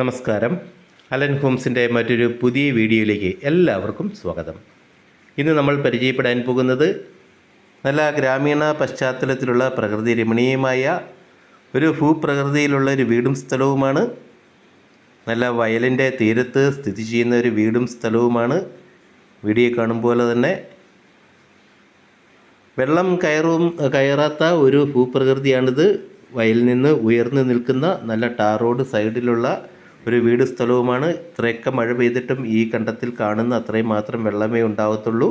നമസ്കാരം. അലൻ ഹോംസിന്റെ മറ്റൊരു പുതിയ വീഡിയോയിലേക്ക് എല്ലാവർക്കും സ്വാഗതം. ഇന്ന് നമ്മൾ പരിചയപ്പെടാൻ പോകുന്നത് നല്ല ഗ്രാമീണ പശ്ചാത്തലത്തിലുള്ള പ്രകൃതി രമണീയമായ ഒരു ഭൂപ്രകൃതിയിലുള്ള ഒരു വീടും സ്ഥലവുമാണ്. നല്ല വയലിന്റെ തീരത്ത് സ്ഥിതി ചെയ്യുന്ന ഒരു വീടും സ്ഥലവുമാണ്. വീഡിയോ കാണുമ്പോൾ തന്നെ വെള്ളം കയറും കയറാത്ത ഒരു ഭൂപ്രകൃതിയാണിത്. വയലിൽ നിന്ന് ഉയർന്നു നിൽക്കുന്ന നല്ല ടാർ റോഡ് സൈഡിലുള്ള ഒരു വീട് സ്ഥലവുമാണ്. ഇത്രയൊക്കെ മഴ പെയ്തിട്ടും ഈ കണ്ടത്തിൽ കാണുന്ന അത്രയും മാത്രം വെള്ളമേ ഉണ്ടാവത്തുള്ളൂ.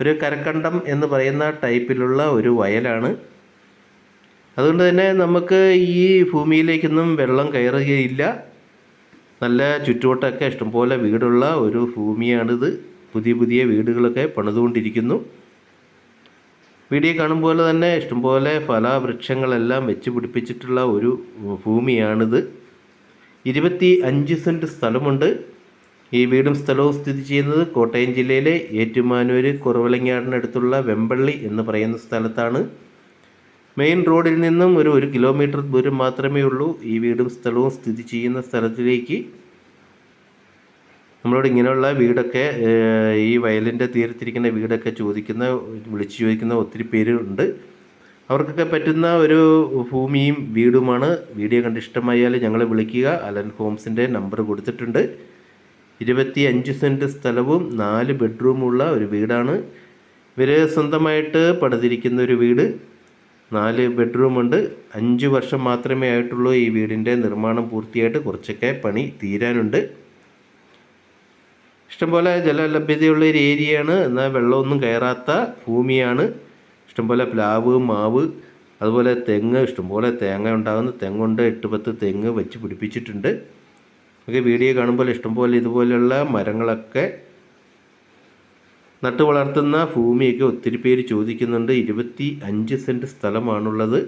ഒരു കരക്കണ്ടം എന്ന് പറയുന്ന ടൈപ്പിലുള്ള ഒരു വയലാണ്. അതുകൊണ്ട് തന്നെ നമുക്ക് ഈ ഭൂമിയിലേക്കൊന്നും വെള്ളം കയറുകയില്ല. നല്ല ചുറ്റുവട്ടമൊക്കെ ഇഷ്ടംപോലെ വീടുള്ള ഒരു ഭൂമിയാണിത്. പുതിയ പുതിയ വീടുകളൊക്കെ പണിതുകൊണ്ടിരിക്കുന്നു. വീഡിയോ കാണും പോലെ തന്നെ ഇഷ്ടംപോലെ ഫലവൃക്ഷങ്ങളെല്ലാം വെച്ച് പിടിപ്പിച്ചിട്ടുള്ള ഒരു ഭൂമിയാണിത്. ഇരുപത്തി അഞ്ച് സെന്റ് സ്ഥലമുണ്ട്. ഈ വീടും സ്ഥലവും സ്ഥിതി ചെയ്യുന്നത് കോട്ടയം ജില്ലയിലെ ഏറ്റുമാനൂർ കുറവലങ്ങാടിനടുത്തുള്ള വെമ്പള്ളി എന്ന് പറയുന്ന സ്ഥലത്താണ്. മെയിൻ റോഡിൽ നിന്നും ഒരു ഒരു കിലോമീറ്റർ ദൂരം മാത്രമേ ഉള്ളൂ ഈ വീടും സ്ഥലവും സ്ഥിതി ചെയ്യുന്ന സ്ഥലത്തിലേക്ക്. നമ്മളോട് ഇങ്ങനെയുള്ള വീടൊക്കെ ഈ വയലിന്റെ തീരത്തിരിക്കുന്ന വീടൊക്കെ ചോദിക്കുന്ന വിളിച്ചു ചോദിക്കുന്ന ഒത്തിരി പേരുണ്ട്. അവർക്കൊക്കെ പറ്റുന്ന ഒരു ഭൂമിയും വീടുമാണ്. വീഡിയോ കണ്ട് ഇഷ്ടമായാൽ ഞങ്ങളെ വിളിക്കുക. അലൻ ഹോംസിന്റെ നമ്പർ കൊടുത്തിട്ടുണ്ട്. ഇരുപത്തി അഞ്ച് സെന്റ് സ്ഥലവും നാല് ബെഡ്റൂമുള്ള ഒരു വീടാണ്. ഇവർ സ്വന്തമായിട്ട് പണിതിരിക്കുന്ന ഒരു വീട്. നാല് ബെഡ്റൂമുണ്ട് അഞ്ച് വർഷം മാത്രമേ ആയിട്ടുള്ളൂ ഈ വീടിന്റെ നിർമ്മാണം പൂർത്തിയായിട്ട്. കുറച്ചൊക്കെ പണി തീരാനുണ്ട്. ഇഷ്ടംപോലെ ജലലഭ്യതയുള്ള ഒരു ഏരിയയാണ്. എന്നാൽ വെള്ളമൊന്നും കയറാത്ത ഭൂമിയാണ്. ഇഷ്ടംപോലെ പ്ലാവ് മാവ് അതുപോലെ തെങ്ങ് ഇഷ്ടംപോലെ തേങ്ങ ഉണ്ടാകുന്ന. തെങ്ങുണ്ട് എട്ട് പത്ത് തെങ്ങ് വെച്ച് പിടിപ്പിച്ചിട്ടുണ്ട്. നമുക്ക് വീഡിയോ കാണുമ്പോൾ ഇഷ്ടംപോലെ ഇതുപോലെയുള്ള മരങ്ങളൊക്കെ നട്ടു വളർത്തുന്ന ഭൂമിയൊക്കെ ഒത്തിരി പേര് ചോദിക്കുന്നുണ്ട്. ഇരുപത്തി അഞ്ച് സെന്റ് സ്ഥലമാണുള്ളത്.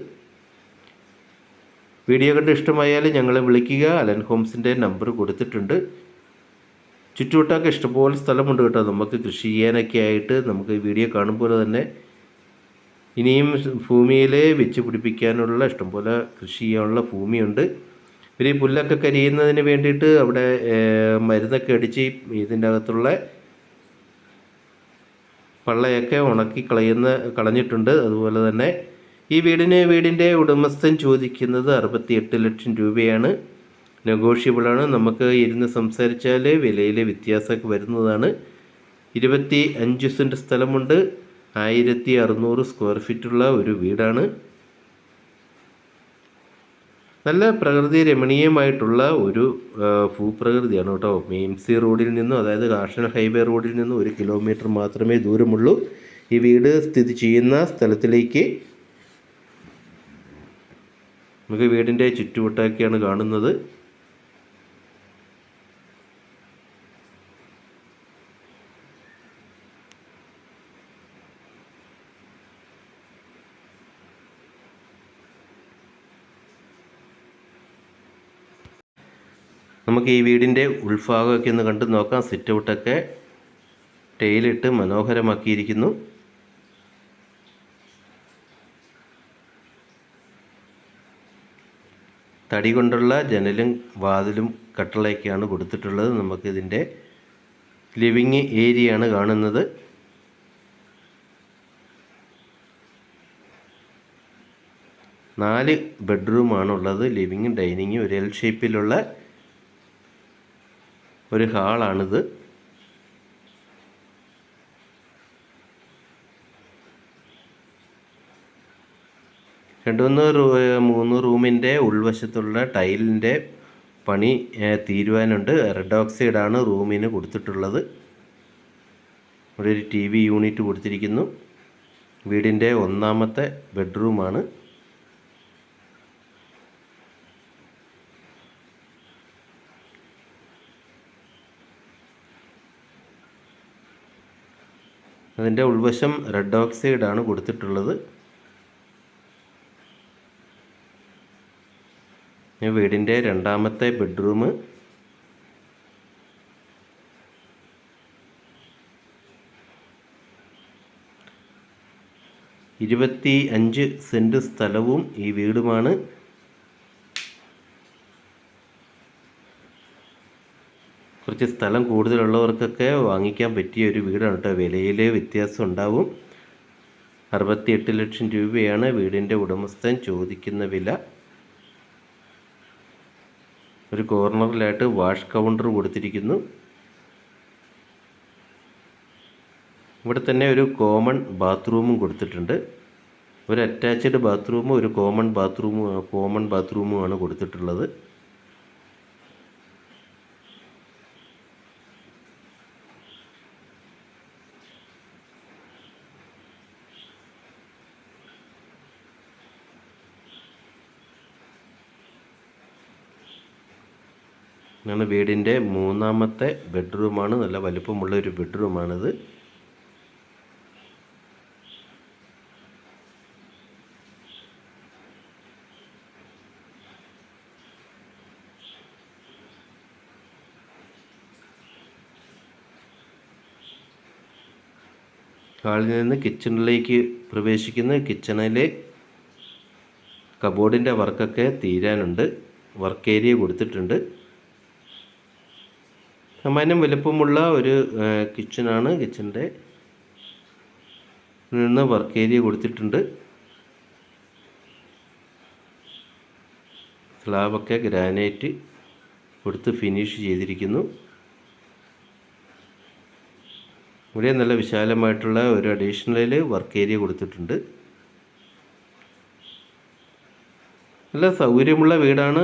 വീഡിയോ കണ്ട് ഇഷ്ടമായാൽ ഞങ്ങളെ വിളിക്കുക. അലൻ ഹോംസിന്റെ നമ്പർ കൊടുത്തിട്ടുണ്ട്. ചുറ്റുവട്ടമൊക്കെ ഇഷ്ടംപോലെ സ്ഥലമുണ്ട് കേട്ടോ. നമുക്ക് കൃഷി ചെയ്യാനൊക്കെ ആയിട്ട് നമുക്ക് വീഡിയോ കാണുമ്പോൾ തന്നെ ഇനിയും ഭൂമിയിലെ വെച്ച് പിടിപ്പിക്കാനുള്ള ഇഷ്ടംപോലെ കൃഷി ചെയ്യാനുള്ള ഭൂമിയുണ്ട്. ഇവർ ഈ പുല്ലൊക്കെ കരിയുന്നതിന് വേണ്ടിയിട്ട് അവിടെ മരുന്നൊക്കെ അടിച്ച് ഇതിന്റെ അകത്തുള്ള പള്ളയൊക്കെ ഉണക്കി കളയുന്ന കളഞ്ഞിട്ടുണ്ട്. അതുപോലെ തന്നെ ഈ വീടിന് വീടിന്റെ ഉടമസ്ഥൻ ചോദിക്കുന്നത് അറുപത്തി എട്ട് ലക്ഷം രൂപയാണ്. നെഗോഷ്യബിളാണ്. നമുക്ക് ഇരുന്ന് സംസാരിച്ചാൽ വിലയിലെ വ്യത്യാസമൊക്കെ വരുന്നതാണ്. ഇരുപത്തി അഞ്ച് സെന്റ് സ്ഥലമുണ്ട്. ആയിരത്തി അറുന്നൂറ് സ്ക്വയർ ഫീറ്റുള്ള ഒരു വീടാണ്. നല്ല പ്രകൃതി രമണീയമായിട്ടുള്ള ഒരു ഭൂപ്രകൃതിയാണ് കേട്ടോ. എം റോഡിൽ നിന്നും അതായത് കാർഷണ ഹൈവേ റോഡിൽ നിന്നും ഒരു കിലോമീറ്റർ മാത്രമേ ദൂരമുള്ളൂ. ഈ വീട് സ്ഥിതി ചെയ്യുന്ന സ്ഥലത്തിലേക്ക് നമുക്ക് വീടിന്റെ ചുറ്റുവട്ടമൊക്കെയാണ് കാണുന്നത്. നമുക്ക് ഈ വീടിന്റെ ഉൾഭാഗമൊക്കെ ഒന്ന് കണ്ടു നോക്കാം. സിറ്റ് ഔട്ടൊക്കെ ടൈലിട്ട് മനോഹരമാക്കിയിരിക്കുന്നു. തടി കൊണ്ടുള്ള ജനലും വാതിലും കട്ടളയൊക്കെയാണ് കൊടുത്തിട്ടുള്ളത്. നമുക്കിതിന്റെ ലിവിങ് ഏരിയയാണ് കാണുന്നത്. നാല് ബെഡ്റൂമാണുള്ളത്. ലിവിങ്ങും ഡൈനിങ്ങും ഒരു എൽ ഷേപ്പിലുള്ള ഒരു ഹാളാണിത്. രണ്ട് മൂന്ന് റൂ മൂന്ന് റൂമിന്റെ ഉൾവശത്തുള്ള ടൈലിന്റെ പണി തീരുവാനുണ്ട്. റെഡ് ഓക്സൈഡാണ് റൂമിന് കൊടുത്തിട്ടുള്ളത്. ഇവിടെ ഒരു ടി വി യൂണിറ്റ് കൊടുത്തിരിക്കുന്നു. വീടിന്റെ ഒന്നാമത്തെ ബെഡ്റൂമാണ്. അതിന്റെ ഉൾവശം റെഡ് ഓക്സൈഡാണ് കൊടുത്തിട്ടുള്ളത്. വീടിന്റെ രണ്ടാമത്തെ ബെഡ്റൂം. ഇരുപത്തി അഞ്ച് സെന്റ് സ്ഥലവും ഈ വീടുമാണ്. കുറച്ച് സ്ഥലം കൂടുതലുള്ളവർക്കൊക്കെ വാങ്ങിക്കാൻ പറ്റിയ ഒരു വീടാണ് കേട്ടോ. വിലയിൽ വ്യത്യാസം ഉണ്ടാവും. അറുപത്തിയെട്ട് ലക്ഷം രൂപയാണ് വീടിന്റെ ഉടമസ്ഥൻ ചോദിക്കുന്ന വില. ഒരു കോർണറിലായിട്ട് വാഷ് കൗണ്ടർ കൊടുത്തിരിക്കുന്നു. ഇവിടെ തന്നെ ഒരു കോമൺ ബാത്റൂമും കൊടുത്തിട്ടുണ്ട്. ഒരു അറ്റാച്ച്ഡ് ബാത്റൂമും ഒരു കോമൺ ബാത്റൂമും കോമൺ ബാത്റൂമുമാണ് കൊടുത്തിട്ടുള്ളത്. ഇതാണ് വീടിന്റെ മൂന്നാമത്തെ ബെഡ്റൂമാണ്. നല്ല വലുപ്പമുള്ള ഒരു ബെഡ്റൂമാണിത്. ഹാളിൽ നിന്ന് കിച്ചണിലേക്ക് പ്രവേശിക്കുന്ന കിച്ചണിലെ കബോർഡിന്റെ വർക്കൊക്കെ തീരാനുണ്ട്. വർക്ക് ഏരിയ കൊടുത്തിട്ടുണ്ട്. സാമാന്യം വലുപ്പമുള്ള ഒരു കിച്ചണാണ് കിച്ചന്റെ നിന്ന് വർക്ക് ഏരിയ കൊടുത്തിട്ടുണ്ട്. സ്ലാബൊക്കെ ഗ്രാനൈറ്റ് കൊടുത്ത് ഫിനിഷ് ചെയ്തിരിക്കുന്നു. ഇവിടെ നല്ല വിശാലമായിട്ടുള്ള ഒരു അഡീഷണലിൽ വർക്ക് ഏരിയ കൊടുത്തിട്ടുണ്ട്. നല്ല സൗകര്യമുള്ള വീടാണ്.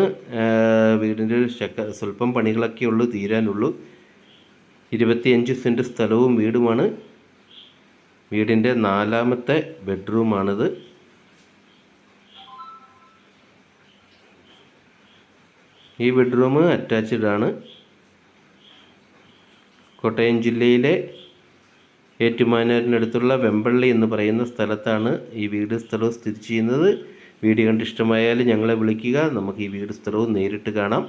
വീടിന്റെ ഒരു ശക്ക സ്വല്പം പണികളൊക്കെ ഉള്ളൂ തീരാനുള്ളൂ. ഇരുപത്തിയഞ്ച് സെന്റ് സ്ഥലവും വീടുമാണ്. വീടിന്റെ നാലാമത്തെ ബെഡ്റൂമാണിത്. ഈ ബെഡ്റൂം അറ്റാച്ച്ഡ് ആണ്. കോട്ടയം ജില്ലയിലെ ഏറ്റുമാനൂരിനടുത്തുള്ള വെമ്പള്ളി എന്ന് പറയുന്ന സ്ഥലത്താണ് ഈ വീട് സ്ഥലവും സ്ഥിതി ചെയ്യുന്നത്. വീഡിയോ കണ്ട് ഇഷ്ടമായാൽ ഞങ്ങളെ വിളിക്കുക. നമുക്ക് ഈ വീട് സ്ഥലവും നേരിട്ട് കാണാം.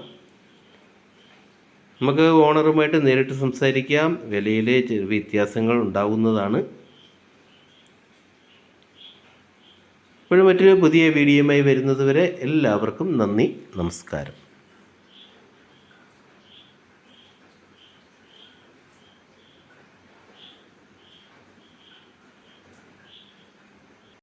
നമുക്ക് ഓണറുമായിട്ട് നേരിട്ട് സംസാരിക്കാം. വിലയിലെ വ്യത്യാസങ്ങൾ ഉണ്ടാവുന്നതാണ്. ഇപ്പോഴും മറ്റൊരു പുതിയ വീഡിയോയുമായി വരുന്നതുവരെ എല്ലാവർക്കും നന്ദി നമസ്കാരം.